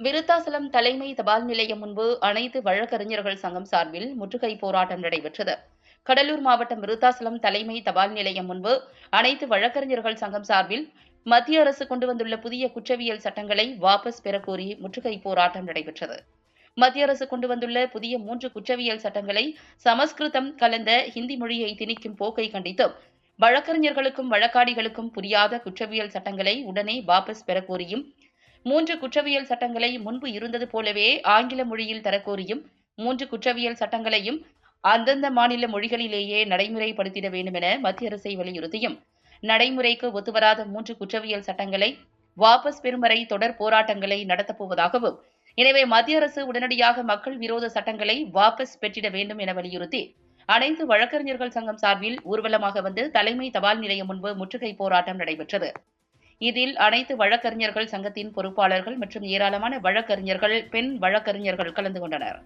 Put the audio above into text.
விருத்தாசலம் தலைமை தபால் நிலையம் முன்பு அனைத்து வழக்கறிஞர்கள் சங்கம் சார்பில் முற்றுகை போராட்டம் நடைபெற்றது. கடலூர் மாவட்டம் விருத்தாசலம் தலைமை தபால் நிலையம் முன்பு அனைத்து வழக்கறிஞர்கள் சங்கம் சார்பில் மத்திய அரசு கொண்டு வந்துள்ள புதிய குற்றவியல் சட்டங்களை வாபஸ் பெறக்கோரி முற்றுகை போராட்டம் நடைபெற்றது. மத்திய அரசு கொண்டு வந்துள்ள புதிய மூன்று குற்றவியல் சட்டங்களை சமஸ்கிருதம் கலந்த ஹிந்தி மொழியை திணிக்கும் போக்கை கண்டித்தும் வழக்கறிஞர்களுக்கும் வழக்காடிகளுக்கும் புரியாத குற்றவியல் சட்டங்களை உடனே வாபஸ் பெறக்கோரியும் மூன்று குற்றவியல் சட்டங்களை முன்பு இருந்தது போலவே ஆங்கில மொழியில் தரக்கோரியும் மூன்று குற்றவியல் சட்டங்களையும் அந்தந்த மாநில மொழிகளிலேயே நடைமுறைப்படுத்திட வேண்டும் என மத்திய அரசை வலியுறுத்தியும் நடைமுறைக்கு ஒத்துவராத மூன்று குற்றவியல் சட்டங்களை வாபஸ் பெறும் வரை தொடர் போராட்டங்களை நடத்தப்போவதாகவும் எனவே மத்திய அரசு உடனடியாக மக்கள் விரோத சட்டங்களை வாபஸ் பெற்றிட வேண்டும் என வலியுறுத்தி அனைத்து வழக்கறிஞர்கள் சங்கம் சார்பில் ஊர்வலமாக வந்து தலைமை தபால் நிலையம் முன்பு முற்றுகை போராட்டம் நடைபெற்றது. இதில் அனைத்து வழக்கறிஞர்கள் சங்கத்தின் பொறுப்பாளர்கள் மற்றும் ஏராளமான வழக்கறிஞர்கள் பெண் வழக்கறிஞர்கள் கலந்து கொண்டனர்.